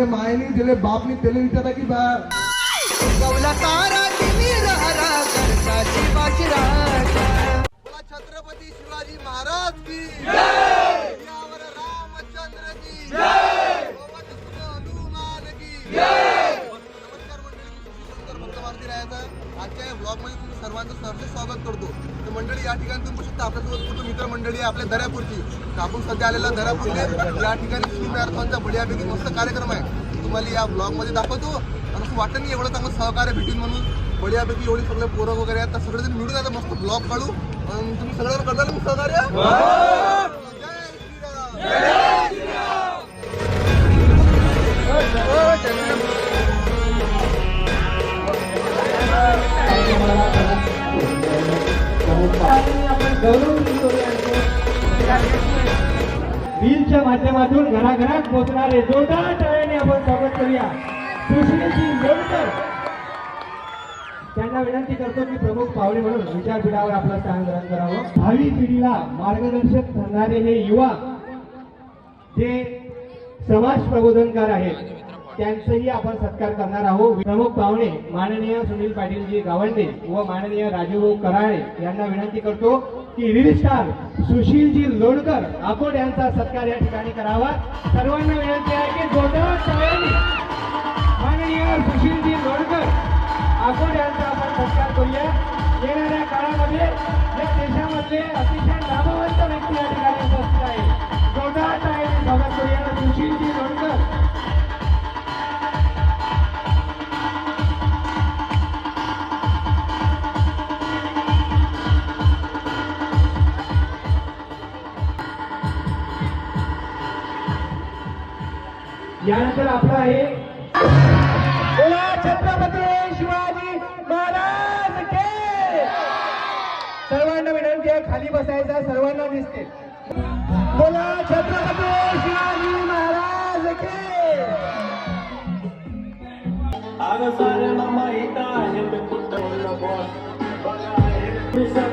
जेले मायनी जेले बापनी त्याला विचारा की बा. छत्रपती शिवाजी महाराज की. यावर रामचंद्र की हनुमान की. नमस्कार मंडळी सुंदर भक्त मारुती रायाचा. आजच्या या ब्लॉगमध्ये तुम्ही सर्वांचं सहर्ष स्वागत करतो. तर मंडळी या ठिकाणी शकता आपल्यासोबत कुठं मित्र मंडळी आहे आपल्या दर्यापूरची. आपण सध्या आलेला दर्यापूरले या ठिकाणी स्वी मॅरेथॉनचा बढियापैकी मस्त कार्यक्रम आहे. तुम्हाला या ब्लॉगमध्ये दाखवतो. आणि असं वाटत नाही एवढं चांगलं सहकार्य भेटेल म्हणून. बढियापैकी एवढे सगळे पोरं वगैरे आहेत. तर सगळेजण मिळून आता मस्त ब्लॉग काढू. आणि तुम्ही सगळ्यांना करताल ना सहकार्य? व्हीलच्या माध्यमातून घराघरात पोहोचणारे जोरदार टाळ्याने आपण स्वागत करूया. सुशीलजी लोणकर त्यांना विनंती करतो की प्रमुख पाहुणे म्हणून विचारपीठावर आपलं स्थान ग्रहण करावं. भावी पिढीला मार्गदर्शक ठरणारे हे युवा जे समाज प्रबोधनकार आहेत त्यांचंही आपण सत्कार करणार आहोत. प्रमुख पाहुणे माननीय सुनील पाटीलजी गावंडे व माननीय राजू कराळे यांना विनंती करतो की रील स्टार सुशीलजी लोणकर अकोट यांचा सत्कार या ठिकाणी करावा. सर्वांना विनंती आहे की जोरदार टाळ्यांनी माननीय सुशीलजी लोणकर अकोट यांचा आपण सत्कार करूया. येणाऱ्या काळामध्ये या देशामधले अतिशय नामवंत व्यक्ती या ठिकाणी उपस्थित आहे जोरदार टाळ्यांनी स्वागत करूया. सुशीलजी यानंतर आपला आहे. बोला छत्रपती शिवाजी महाराज के. सर्वांना विनंती आहे खाली बसायचा सर्वांना दिसते. बोला छत्रपती शिवाजी महाराज के. च्या जयंती निमित्त शिव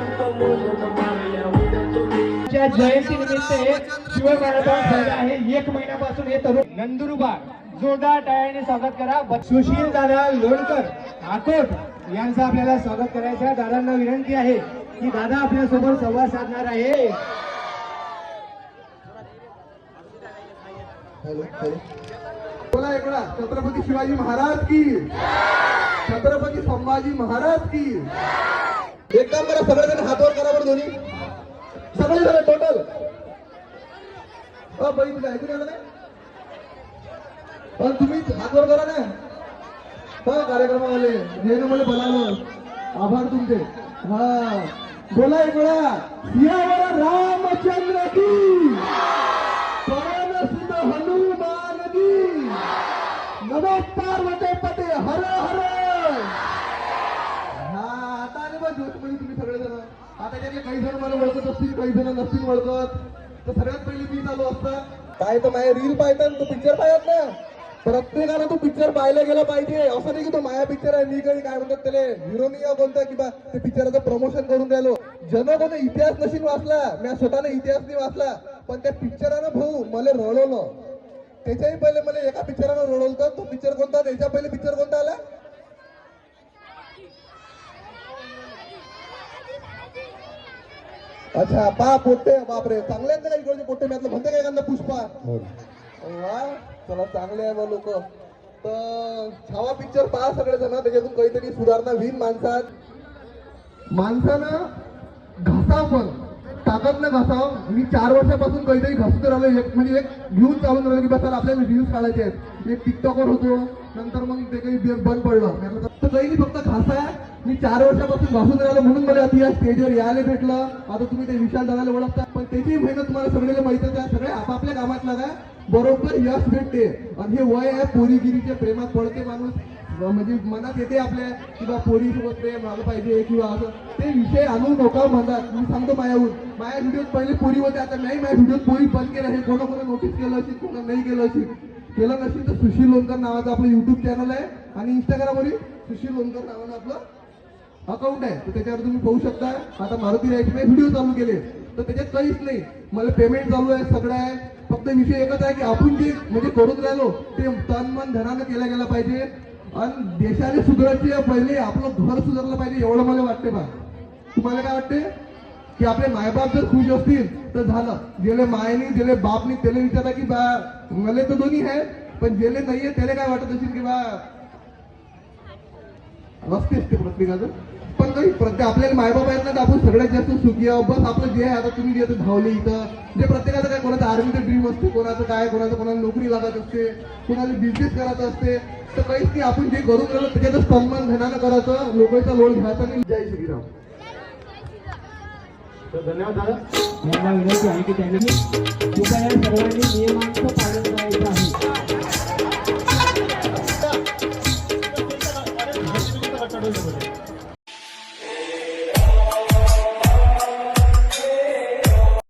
मॅरेथॉन झाले आहे. एक महिन्यापासून हे तरुण नंदुरबार जोरदार टाळ्याने स्वागत करा. सुशील दादा लोणकर आकोट यांचं आपल्याला स्वागत करायचं. दादांना विनंती आहे की दादा आपल्यासोबत संवाद साधणार आहे. बोला इकडा छत्रपती शिवाजी महाराज की? छत्रपती संभाजी महाराज की? एक काम करा सगळेजण हातवर करा बरं दोन्ही सगळे जण टोटल बाबा बाई तुझं ऐकून आलं नाही. पण तुम्ही हातवर करा ना. हा कार्यक्रमावाले रेणू मला बोलावलं. आभार तुमचे. हा. बोला एक इकडा यावर रामचंद्र की. पवन सुत हनुमान की. नमो पार्वते पते हर हर. हा आता आले बा जोशमध्ये म्हणजे तुम्ही सगळेजण. आता त्यातले काही जण मला ओळखत असतील काही जण नसतील ओळखत. तर सगळ्यात पहिली मी चालू असता. काय तर माझ्या रील पाहतात तो पिक्चर पाहत ना प्रत्येकाला तो पिक्चर पाहायला गेला पाहिजे. असं नाही की तो माया पिक्चर आहे मी कधी काय म्हणतात त्याला हिरोनी कोणता? की बा ते पिक्चराचं प्रमोशन करून द्यालो जन कोणा इतिहास नशीन वाचला. मी स्वतःने इतिहास नाही वाचला. पण त्या पिक्चरानं भाऊ मला रडवलं. त्याच्याही पहिले मला एका पिक्चरानं रडवलं तो पिक्चर कोणता? त्याच्या पहिले पिक्चर कोणता आला? अच्छा पा पोट्टे बापरे चांगले आहेत ना इकडचे पोट्टे? मी आता म्हणते काय एखादा पुष्पा? वा चला चांगले आहे मग लोक. तर छावा पिक्चर पहा सगळे जण त्याच्यातून काहीतरी सुधारणा होईल माणसात. माणसानं घासाव पण. ताकद न घासाव. मी चार वर्षापासून काहीतरी घासत राहिलो एक म्हणजे एक घेऊन चालून राहिलो की बसायला आपल्याला व्ह्यूज काढायचे आहेत. एक टिकटॉकर होतो. नंतर मग ते काही बंद पडलं. तर काही नाही फक्त घासा मी चार वर्षापासून भासून राहिलो म्हणून मला आता या स्टेजवर यायला भेटलं. आता तुम्ही ते विशाल दादाला ओळखता. पण त्याची मेहनत तुम्हाला सगळ्याला माहितच आहे. सगळे आपापल्या कामात लागा बरोबर यश भेटते. आणि हे वय आहे पोरीगिरीच्या प्रेमात पडते माणूस. म्हणजे मनात येते आपल्या किंवा पोरी सोबत प्रेम आलं पाहिजे किंवा असं. ते विषय आणू नका म्हणतात. मी सांगतो मायाहून. माझ्या व्हिडिओत पहिले पोरी होते आता नाही माझ्या व्हिडिओत पोरी बंद केलं हे कोणा कोणा नोटीस केलं असेल कोणा नाही केलं असेल. केलं नसेल तर सुशील लोणकर नावाचं आपलं युट्यूब चॅनल आहे आणि इंस्टाग्रामवरही सुशील लोणकर नावाचं आपलं अकाउंट आहे. तर त्याच्यावर तुम्ही पाहू शकता. आता मारुती राईटने व्हिडिओ चालू केले. तर त्याच्यात काहीच नाही. मला पेमेंट चालू आहे सगळं आहे. फक्त विषय एकच आहे की आपण जे म्हणजे करून राहिलो ते तन मन धनानं केलं गेलं पाहिजे. आणि देशाने सुधारायचे पहिले आपलं घर सुधारलं पाहिजे एवढं मला वाटते बा. तुम्हाला काय वाटते की आपले मायबाप जर खुश असतील तर झालं. जेले मायनी जेले बापनी त्याला विचारा की बा मले तर दोन्ही आहे पण गेले नाहीये त्याला काय वाटत असेल की बा नसतेच ते प्रत्येकाचं. पण काही प्रत्येक आपल्याला मायबाप आहेत ना तर आपण सगळ्यात जास्त सुखी आहोत. बस आपलं जे आहे आता तुम्ही जे आता धावले इथं जे प्रत्येकाचं काय कोणाचं आर्मीचं ड्रीम असते कोणाचं काय कोणाचं कोणाला नोकरी लागत असते कोणाला बिझनेस करायचा असते तर काहीच नाही. आपण जे करून राहिलो त्याच्यातच सन्मान घेणार करायचं लोकांचा लोन घ्यायचा नाही. जय श्रीराम तर धन्यवाद दादा. यांना विनंती आहे की त्यांनी कृपया सर्वांनी नियमांचं पालन करायचं आहे.